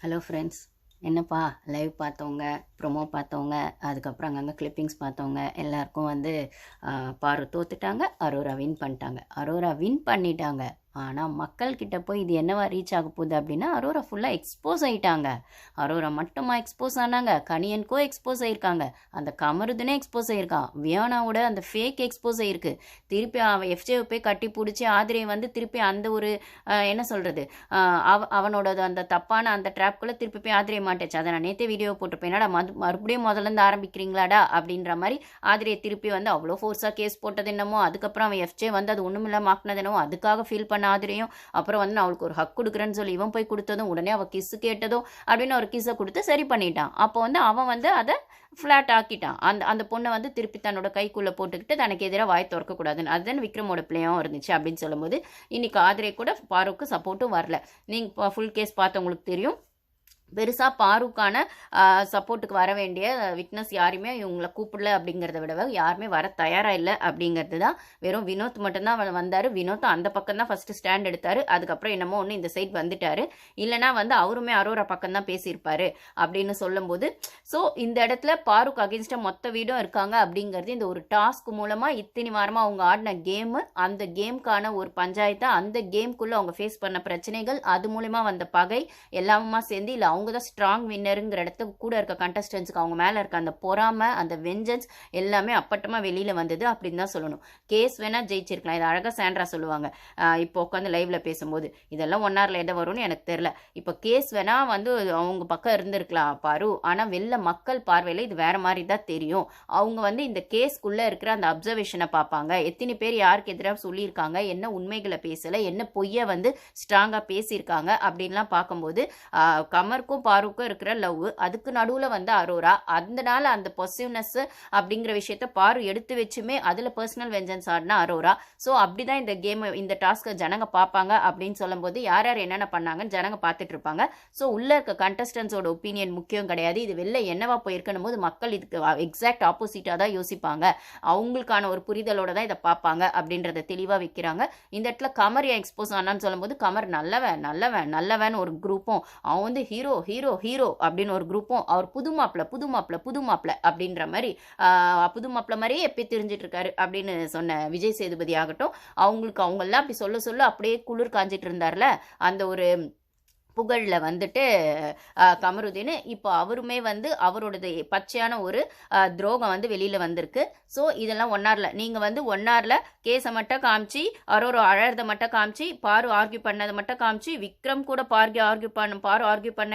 Hello friends என்னப்பா live பார்த்தவங்க promo பார்த்தவங்க அதுக்கப்புறம் அங்கங்கே கிளிப்பிங்ஸ் பார்த்தவங்க எல்லாருக்கும் வந்து பாரு தோத்துட்டாங்க அரோரா வின் பண்ணிட்டாங்க. அரோரா வின் பண்ணிட்டாங்க. ஆனால் மக்கள்கிட்ட போய் இது என்னவா ரீச் ஆக போகுது அப்படின்னா அரோரா ஃபுல்லாக எக்ஸ்போஸ் ஆகிட்டாங்க அரோரா மட்டுமா எக்ஸ்போஸ் ஆனாங்க? கனியன்கோ எக்ஸ்போஸ் ஆகியிருக்காங்க அந்த கமருதுனே எக்ஸ்போஸ் ஆகியிருக்கான் வியானாவோட அந்த ஃபேக் எக்ஸ்போஸ் ஆகிருக்கு திருப்பி அவன் எஃப்ஜேவை போய் கட்டி பிடிச்சி ஆதிரை வந்து திருப்பி அந்த ஒரு என்ன சொல்கிறது அவ அவனோட அந்த தப்பான அந்த ட்ராப்குள்ளே திருப்பி போய் ஆதிரையை மாட்டேச்சு. அதை நான் நேற்றே வீடியோ போட்டிருப்பேன். என்னடா மது மறுபடியும் முதல்ல இருந்து ஆரம்பிக்கிறீங்களாடா? அப்படின்ற மாதிரி ஆதிரியை திருப்பி வந்து அவ்வளோ ஃபோர்ஸாக கேஸ் போட்டது என்னமோ அதுக்கப்புறம் அவன் எஃப்ஜே வந்து அது ஒன்றுமில்லாம ஆக்குனது என்னமோ அதுக்காக ஃபீல் பண்ண ஆதிரையும் அப்புறம் வந்து நான் அவளுக்கு ஒரு ஹக் கொடுக்குறேன்னு சொல்லி இவன் போய் கொடுத்ததும் உடனே அவள் கிஸ்ஸு கேட்டதும் அப்படின்னு ஒரு கிஸ்ஸை கொடுத்து சரி பண்ணிட்டான். அப்போ வந்து அவன் வந்து அதை ஃப்ளாட் ஆக்கிட்டான். அந்த அந்த பொண்ணை வந்து திருப்பி தன்னோட கைக்குள்ளே போட்டுக்கிட்டு தனக்கு எதிராக வாய் திறக்கக்கூடாதுன்னு அதுதான் விக்ரமோட பிள்ளையும் இருந்துச்சு அப்படின்னு சொல்லும்போது இன்னைக்கு ஆதிரை கூட பாருக்கு சப்போர்ட்டும் வரல. நீங்கள் ஃபுல் கேஸ் பார்த்தவங்களுக்கு தெரியும். பெருசாக பாருக்கான சப்போர்ட்டுக்கு வர வேண்டிய விட்னஸ் யாருமே இவங்களை கூப்பிடல அப்படிங்கிறத விட யாருமே வர தயாராக இல்லை அப்படிங்கிறது தான் வெறும் வினோத் மட்டும்தான் வந்தார். வினோத் அந்த பக்கம் தான் ஃபஸ்ட்டு ஸ்டாண்ட் எடுத்தார். அதுக்கப்புறம் என்னமோ ஒன்று இந்த சைட் வந்துட்டார். இல்லைனா வந்து அவருமே அரோரா பக்கம் தான் பேசியிருப்பார் அப்படின்னு சொல்லும்போது ஸோ இந்த இடத்துல பாருக் அகேன்ஸ்டாக மொத்த வீடும் இருக்காங்க அப்படிங்கிறது இந்த ஒரு டாஸ்க் மூலமாக இத்தனை வாரமாக அவங்க ஆடின கேமு அந்த கேமுக்கான ஒரு பஞ்சாயத்தை அந்த கேம்குள்ளே அவங்க ஃபேஸ் பண்ண பிரச்சனைகள் அது மூலயமா வந்த பகை எல்லாமுமா சேர்ந்து இல்லை அவங்க தான் ஸ்ட்ராங் வின்னருங்கிற இடத்துக்கு கூட இருக்க கண்டஸ்டன்ஸுக்கு அவங்க மேலே இருக்க அந்த பொறாமை அந்த வெஞ்சன்ஸ் எல்லாமே அப்பட்டமாக வெளியில் வந்தது அப்படின்னு தான் சொல்லணும். கேஸ் வேணால் ஜெயிச்சிருக்கலாம். இது அழகாக சாண்ட்ரா சொல்லுவாங்க. இப்போ உட்காந்து லைவ்ல பேசும்போது இதெல்லாம் ஒன் ஹவரில் எதை வரும்னு எனக்கு தெரில இப்போ கேஸ் வேணால் வந்து அவங்க பக்கம் இருந்திருக்கலாம் பாரு. ஆனால் வெளில மக்கள் பார்வையில் இது வேற மாதிரி தான் தெரியும். அவங்க வந்து இந்த கேஸ்க்குள்ளே இருக்கிற அந்த அப்சர்வேஷனை பார்ப்பாங்க. எத்தனை பேர் யாருக்கு எதிராக சொல்லியிருக்காங்க? என்ன உண்மைகளை பேசலை? என்ன பொய்யை வந்து ஸ்ட்ராங்காக பேசியிருக்காங்க? அப்படின்லாம் பார்க்கும்போது கமர் கமருக்கும் பாருக்கும் இருக்கிற லவ். அதுக்கு நடுவில் வந்து அரோரா. அதனால அந்த பொசிவ்னஸ் அப்படிங்கிற விஷயத்த பாரு எடுத்து வச்சுமே அதில் பர்சனல் வெஞ்சன்ஸ் ஆடினா அரோரா. ஸோ அப்படி தான் இந்த கேம் இந்த டாஸ்க்கை ஜனங்க பார்ப்பாங்க அப்படின்னு சொல்லும்போது யார் யார் என்னென்ன பண்ணாங்கன்னு ஜனங்க பார்த்துட்டு இருப்பாங்க. ஸோ உள்ள இருக்க கண்டஸ்டன்ஸோட ஒப்பீனியன் முக்கியம் கிடையாது. இது வெளில என்னவா போயிருக்கணும் போது மக்கள் இதுக்கு எக்ஸாக்ட் ஆப்போசிட்டாக தான் யோசிப்பாங்க. அவங்களுக்கான ஒரு புரிதலோட தான் இதை பார்ப்பாங்க அப்படின்றத தெளிவாக வைக்கிறாங்க. இந்த இடத்துல கமர் ஏன் எக்ஸ்போஸ் ஆனான்னு சொல்லும்போது கமர் நல்லவன் நல்லவன் நல்லவன் ஒரு குரூப்பும் அவன் வந்து ஹீரோ ஹீரோ ஹீரோ அப்படின்னு ஒரு குரூப்பும் அவர் புது மாப்பிள புது மாப்பிள புது மாப்பிள அப்படின்ற மாதிரி புது மாப்பிள்ள மாதிரியே எப்படி தெரிஞ்சிட்டு இருக்காரு அப்படின்னு சொன்ன விஜய் சேதுபதி ஆகட்டும் அவங்களுக்கு அவங்கெல்லாம் அப்படி சொல்ல சொல்ல அப்படியே குளிர் காஞ்சிட்டு இருந்தார்ல அந்த ஒரு புகழில் வந்துட்டு ஆஹ், கமருதீன் இப்போ அவருமே வந்து அவரோடது பச்சையான ஒரு துரோகம் வந்து வெளியில் வந்திருக்கு. ஸோ இதெல்லாம் ஒன்னாரில். நீங்கள் வந்து ஒன்னாரில் கேஸை மட்டும் காமிச்சு அவரோட அழகிறத மட்டும் காமிச்சு பாரு ஆர்கியூ பண்ணதை மட்டும் காமிச்சு விக்ரம் கூட பார்கி ஆர்கியூ பண்ண பாரு ஆர்கியூ பண்ண